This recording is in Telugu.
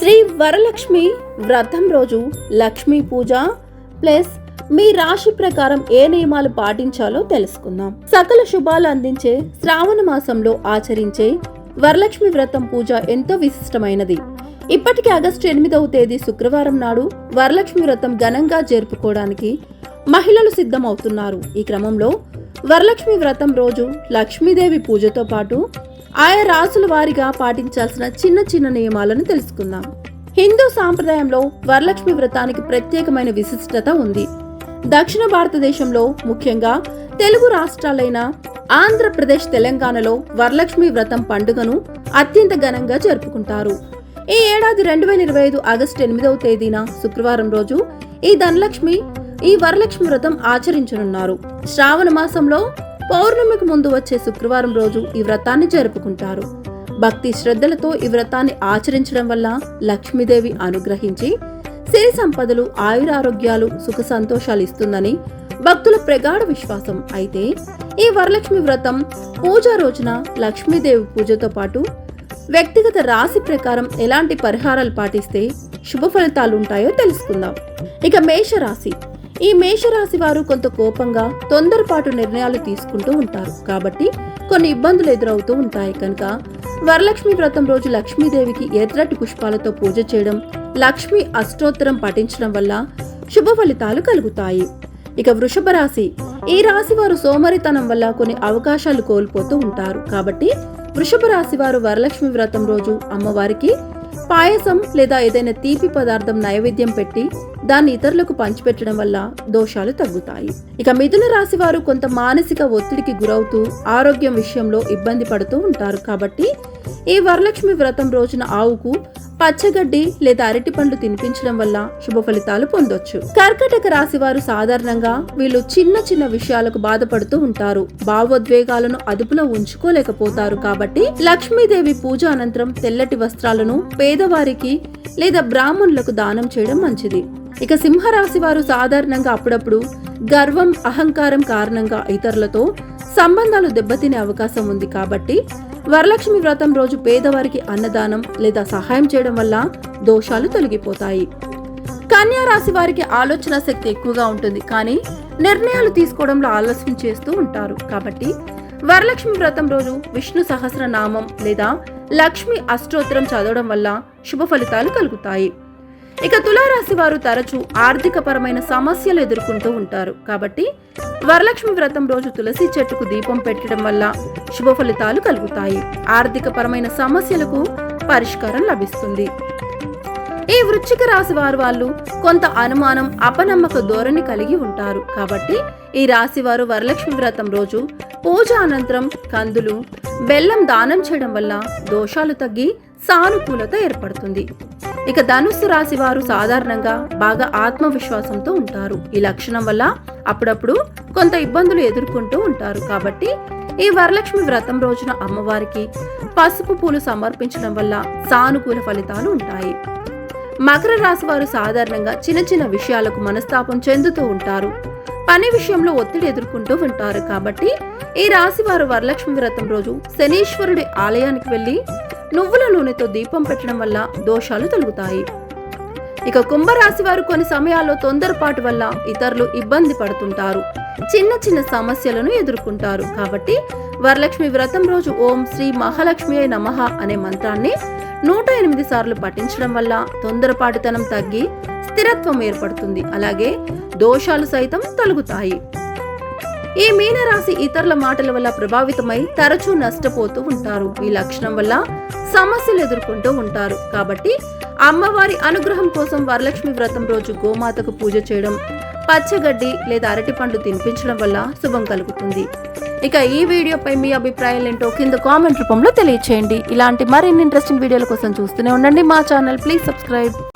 శ్రీ వరలక్ష్మి వ్రతం రోజు లక్ష్మీ పూజ ప్లస్ మీ రాశి ప్రకారం ఏ నియమాలు పాటించాలో తెలుసుకుందాం. సకల శుభాలు అందించే శ్రావణ మాసంలో ఆచరించే వరలక్ష్మి వ్రతం పూజ ఎంతో విశిష్టమైనది. ఇప్పటికీ ఆగస్టు ఎనిమిదవ తేదీ శుక్రవారం నాడు వరలక్ష్మి వ్రతం ఘనంగా జరుపుకోవడానికి మహిళలు సిద్ధమవుతున్నారు. ఈ క్రమంలో వరలక్ష్మి వ్రతం రోజు లక్ష్మీదేవి పూజతో పాటు ఆయా రాసుల వారిగా పాటించాల్సిన చిన్న చిన్న నియమాలను తెలుసుకుందాం. హిందూ సాంప్రదాయంలో వరలక్ష్మి వ్రతానికి ప్రత్యేకమైన విశిష్టత ఉంది. దక్షిణ భారతదేశంలో ముఖ్యంగా తెలుగు రాష్ట్రాలైన ఆంధ్రప్రదేశ్ తెలంగాణలో వరలక్ష్మి వ్రతం పండుగను అత్యంత ఘనంగా జరుపుకుంటారు. ఈ ఏడాది రెండు వేల ఇరవై ఐదు ఆగస్టు ఎనిమిదవ తేదీన శుక్రవారం రోజు ఈ ధనలక్ష్మి ఈ వరలక్ష్మి వ్రతం ఆచరించనున్నారు. శ్రావణ మాసంలో పౌర్ణమికి ముందు వచ్చే శుక్రవారం రోజు ఈ వ్రతాన్ని జరుపుకుంటారు. భక్తి శ్రద్ధలతో ఈ వ్రతాన్ని ఆచరించడం వల్ల లక్ష్మీదేవి అనుగ్రహించి సిరి సంపదలు ఆయురారోగ్యాలు సుఖ సంతోషాలు ఇస్తుందని భక్తుల ప్రగాఢ విశ్వాసం. అయితే ఈ వరలక్ష్మి వ్రతం పూజ రోజున లక్ష్మీదేవి పూజతో పాటు వ్యక్తిగత రాశి ప్రకారం ఎలాంటి పరిహారాలు పాటిస్తే శుభ ఫలితాలు ఉంటాయో తెలుసుకుందాం. ఇక మేష రాశి ఈ మేషరాశి వారు కొంత కోపంగా తొందరపాటు నిర్ణయాలు తీసుకుంటూ ఉంటారు. కాబట్టి కొన్ని ఇబ్బందులు ఎదురవుతూ ఉంటాయి. కనుక వరలక్ష్మి వ్రతం రోజు లక్ష్మీదేవికి ఎర్రటి పుష్పాలతో పూజ చేయడం లక్ష్మి అష్టోత్తరం పఠించడం వల్ల శుభ ఫలితాలు కలుగుతాయి. ఇక వృషభ రాశి ఈ రాశి వారు సోమరితనం వల్ల కొన్ని అవకాశాలు కోల్పోతూ ఉంటారు. కాబట్టి వృషభ రాశి వారు వరలక్ష్మి వ్రతం రోజు అమ్మవారికి పాయసం లేదా ఏదైనా తీపి పదార్థం నైవేద్యం పెట్టి దాన్ని ఇతరులకు పంచిపెట్టడం వల్ల దోషాలు తగ్గుతాయి. ఇక మిథున రాశి వారు కొంత మానసిక ఒత్తిడికి గురవుతూ ఆరోగ్యం విషయంలో ఇబ్బంది పడుతూ ఉంటారు. కాబట్టి ఈ వరలక్ష్మి వ్రతం రోజున ఆవుకు పచ్చగడ్డి లేదా అరటి పండ్లు తినిపించడం వల్ల శుభ ఫలితాలు పొందొచ్చు. కర్కటక రాశి వారు సాధారణంగా వీళ్ళు చిన్న చిన్న విషయాలకు బాధపడుతూ ఉంటారు. భావోద్వేగాలను అదుపులో ఉంచుకోలేకపోతారు. కాబట్టి లక్ష్మీదేవి పూజ అనంతరం తెల్లటి వస్త్రాలను పేదవారికి లేదా బ్రాహ్మణులకు దానం చేయడం మంచిది. ఇక సింహరాశి వారు సాధారణంగా అప్పుడప్పుడు గర్వం అహంకారం కారణంగా ఇతరులతో సంబంధాలు దెబ్బతినే అవకాశం ఉంది కాబట్టి వరలక్ష్మి వ్రతం రోజు పేదవారికి అన్నదానం లేదా సహాయం చేయడం వల్ల దోషాలు తొలగిపోతాయి. కన్యా రాశి వారికి ఆలోచన శక్తి ఎక్కువగా ఉంటుంది కానీ నిర్ణయాలు తీసుకోవడంలో ఆలస్యం చేస్తూ ఉంటారు కాబట్టి వరలక్ష్మి వ్రతం రోజు విష్ణు సహస్రనామం లేదా లక్ష్మి అష్టోత్తరం చదవడం వల్ల శుభ ఫలితాలు కలుగుతాయి. ఇక తులారాశి వారు తరచూ ఆర్థిక పరమైన సమస్యలు ఎదుర్కొంటూ ఉంటారు. కాబట్టి వరలక్ష్మి వ్రతం రోజు తులసి చెట్టుకు దీపం పెట్టడం వల్ల శుభ ఫలితాలు కలుగుతాయి. ఆర్థిక పరమైన సమస్యలకు పరిష్కారం లభిస్తుంది. ఈ వృశ్చిక రాశి వారు వాళ్ళు కొంత అనుమానం అపనమ్మక ధోరణి కలిగి ఉంటారు. కాబట్టి ఈ రాశి వారు వరలక్ష్మి వ్రతం రోజు పూజ అనంతరం కందులు బెల్లం దానం చేయడం వల్ల దోషాలు తగ్గి సానుకూలత ఏర్పడుతుంది. ఇక ధనుస్సు రాశి వారు సాధారణంగా బాగా ఆత్మవిశ్వాసంతో ఉంటారు. ఈ లక్షణం వల్ల అప్పుడప్పుడు కొంత ఇబ్బందులు ఎదుర్కొంటూ ఉంటారు. కాబట్టి ఈ వరలక్ష్మి వ్రతం రోజున అమ్మవారికి పసుపు పూలు సమర్పించడం వల్ల సానుకూల ఫలితాలు ఉంటాయి. మకర రాశి వారు సాధారణంగా చిన్న చిన్న విషయాలకు మనస్తాపం చెందుతూ ఉంటారు. పని విషయంలో ఒత్తిడి ఎదుర్కొంటూ ఉంటారు. కాబట్టి ఈ రాశి వారు వరలక్ష్మి వ్రతం రోజు శనీశ్వరుడి ఆలయానికి వెళ్ళి నువ్వుల నూనెతో దీపం పెట్టడం వల్ల దోషాలు తొలుగుతాయి. ఇక కుంభరాశి వారు కొన్ని సమయాల్లో తొందరపాటు వల్ల ఇతరులు ఇబ్బంది పడుతుంటారు. చిన్న చిన్న సమస్యలను ఎదుర్కొంటారు. కాబట్టి వరలక్ష్మి వ్రతం రోజు ఓం శ్రీ మహాలక్ష్మి అయి నమః అనే మంత్రాన్ని నూట ఎనిమిది సార్లు పఠించడం వల్ల తొందరపాటుతనం తగ్గి స్థిరత్వం ఏర్పడుతుంది. అలాగే దోషాలు సైతం తొలగుతాయి. ఈ మీనరాశి ఇతరుల మాటల వల్ల ప్రభావితమై తరచూ నష్టపోతూ ఉంటారు. ఈ లక్షణం వల్ల సమస్యలు ఎదుర్కొంటూ ఉంటారు. కాబట్టి అమ్మవారి అనుగ్రహం కోసం వరలక్ష్మి వ్రతం రోజు గోమాతకు పూజ చేయడం పచ్చగడ్డి లేదా అరటి పండు తినిపించడం వల్ల శుభం కలుగుతుంది. ఇక ఈ వీడియోపై మీ అభిప్రాయాలు ఏంటో కింద కామెంట్ రూపంలో తెలియచేయండి. ఇలాంటి మరిన్ని ఇంట్రెస్టింగ్ వీడియోల కోసం చూస్తూనే ఉండండి. మా ఛానల్ ప్లీజ్ సబ్స్క్రైబ్.